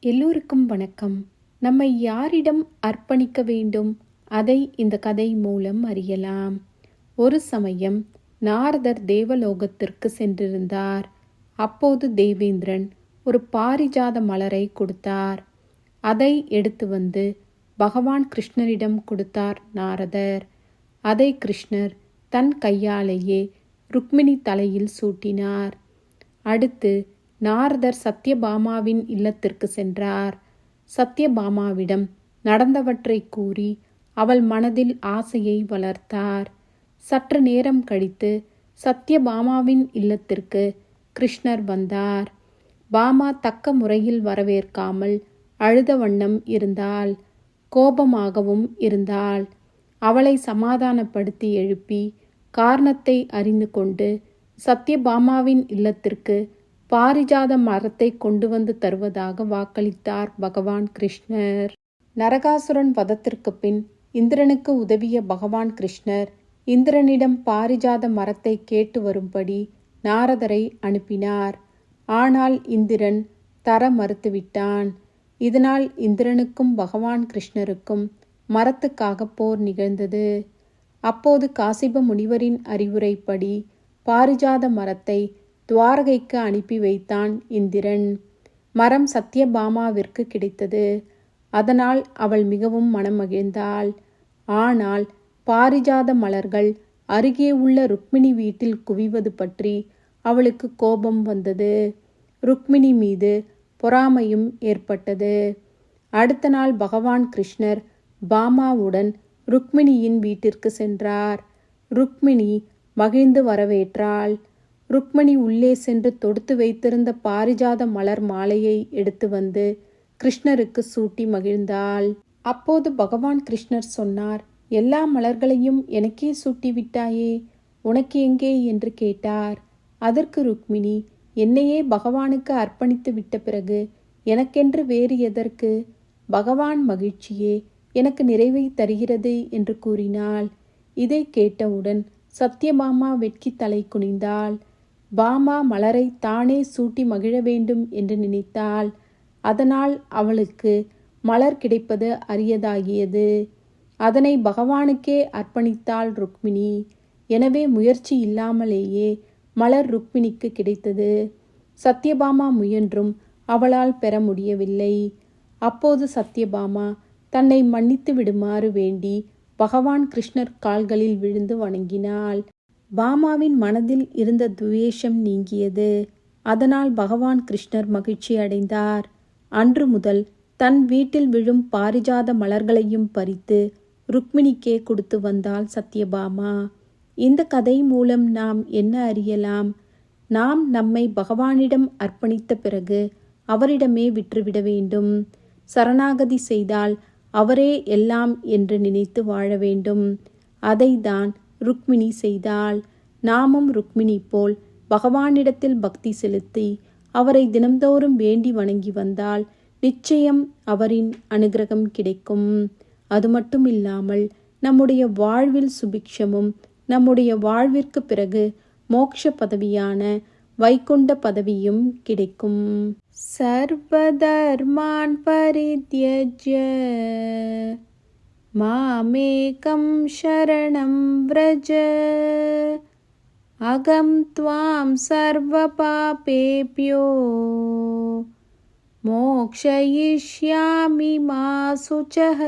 எல்லோருக்கும் வணக்கம். நம்மை யாரிடம் அர்ப்பணிக்க வேண்டும்? அதை இந்த கதை மூலம் அறியலாம். ஒரு சமயம் நாரதர் தேவலோகத்திற்கு சென்றிருந்தார். அப்போது தேவேந்திரன் ஒரு பாரிஜாத மலரை கொடுத்தார். அதை எடுத்து வந்து பகவான் கிருஷ்ணரிடம் கொடுத்தார் நாரதர். அதை கிருஷ்ணர் தன் கையாலேயே ருக்மிணி தலையில் சூட்டினார். அடுத்து நாரதர் சத்யபாமாவின் இல்லத்திற்கு சென்றார். சத்யபாமாவிடம் நடந்தவற்றை கூறி அவள் மனதில் ஆசையை வளர்த்தார். சற்று நேரம் கழித்து சத்யபாமாவின் இல்லத்திற்கு கிருஷ்ணர் வந்தார். பாமா தக்க முறையில் வரவேற்காமல் அழுத வண்ணம் இருந்தாள். கோபமாகவும் இருந்தாள். அவளை சமாதானப்படுத்தி எழுப்பி காரணத்தை அறிந்து கொண்டு சத்யபாமாவின் இல்லத்திற்கு பாரிஜாத மரத்தை கொண்டு வந்து தருவதாக வாக்களித்தார் பகவான் கிருஷ்ணர். நரகாசுரன் வதத்திற்கு பின் இந்திரனுக்கு உதவிய பகவான் கிருஷ்ணர் இந்திரனிடம் பாரிஜாத மரத்தை கேட்டு வரும்படி நாரதரை அனுப்பினார். ஆனால் இந்திரன் தர மறுத்துவிட்டான். இதனால் இந்திரனுக்கும் பகவான் கிருஷ்ணருக்கும் மரத்துக்காக போர் நிகழ்ந்தது. அப்போது காசிப முனிவரின் அறிவுரைப்படி பாரிஜாத மரத்தை துவாரகைக்கு அனுப்பி வைத்தான் இந்திரன். மரம் சத்யபாமாவிற்கு கிடைத்தது. அதனால் அவள் மிகவும் மனமகிழ்ந்தாள். ஆனால் பாரிஜாத மலர்கள் அருகே உள்ள ருக்மிணி வீட்டில் குவிவது பற்றி அவளுக்கு கோபம் வந்தது. ருக்மிணி மீது பொறாமையும் ஏற்பட்டது. அடுத்த நாள் பகவான் கிருஷ்ணர் பாமாவுடன் ருக்மிணியின் வீட்டிற்கு சென்றார். ருக்மிணி மகிழ்ந்து வரவேற்றாள். ருக்மிணி உள்ளே சென்று தொடுத்து வைத்திருந்த பாரிஜாத மலர் மாலையை எடுத்து வந்து கிருஷ்ணருக்கு சூட்டி மகிழ்ந்தாள். அப்போது பகவான் கிருஷ்ணர் சொன்னார் எல்லா மலர்களையும் எனக்கே சூட்டி விட்டாயே உனக்கு எங்கே? என்று கேட்டார். அதற்கு ருக்மிணி என்னையே பகவானுக்கு அர்ப்பணித்து விட்ட பிறகு எனக்கென்று வேறு எதற்கு? பகவான் மகிழ்ச்சியே எனக்கு நிறைவை தருகிறது என்று கூறினாள். இதை கேட்டவுடன் சத்யபாமா வெட்கி தலை குனிந்தாள். பாமா மலரை தானே சூட்டி மகிழ வேண்டும் என்று நினைத்தாள். அதனால் அவளுக்கு மலர் கிடைப்பது அரியதாகியது. அதனை பகவானுக்கே அர்ப்பணித்தாள் ருக்மிணி. எனவே முயற்சி இல்லாமலேயே மலர் ருக்மிணிக்கு கிடைத்தது. சத்யபாமா முயன்றும் அவளால் பெற முடியவில்லை. அப்போது சத்யபாமா தன்னை மன்னித்து விடுமாறு வேண்டி பகவான் கிருஷ்ணர் கால்களில் விழுந்து வணங்கினாள். பாமாவின் மனதில் இருந்த துவேஷம் நீங்கியது. அதனால் பகவான் கிருஷ்ணர் மகிழ்ச்சி அடைந்தார். அன்று முதல் தன் வீட்டில் விழும் பாரிஜாத மலர்களையும் பறித்து ருக்மிணிக்கே கொடுத்து வந்தாள் சத்யபாமா. இந்த கதை மூலம் நாம் என்ன அறியலாம்? நாம் நம்மை பகவானிடம் அர்ப்பணித்த பிறகு அவரிடமே விற்றுவிட வேண்டும். சரணாகதி செய்தால் அவரே எல்லாம் என்று நினைத்து வாழ வேண்டும். அதை தான் ருக்மிணி செய்தாள். நாமும் ருக்மிணி போல் பகவானிடத்தில் பக்தி செலுத்தி அவரை தினம்தோறும் வேண்டி வணங்கி வந்தால் நிச்சயம் அவரின் அனுகிரகம் கிடைக்கும். அது மட்டும் இல்லாமல் நம்முடைய வாழ்வில் சுபிக்ஷமும் நம்முடைய வாழ்விற்கு பிறகு மோக்ஷ பதவியான வைகுண்ட பதவியும் கிடைக்கும். சர்வதர்மான் பரித்யஜ்ய मामेकं शरणं व्रज। अगं त्वां सर्वपापेभ्यो। मोक्षयिष्यामि मा शुचः।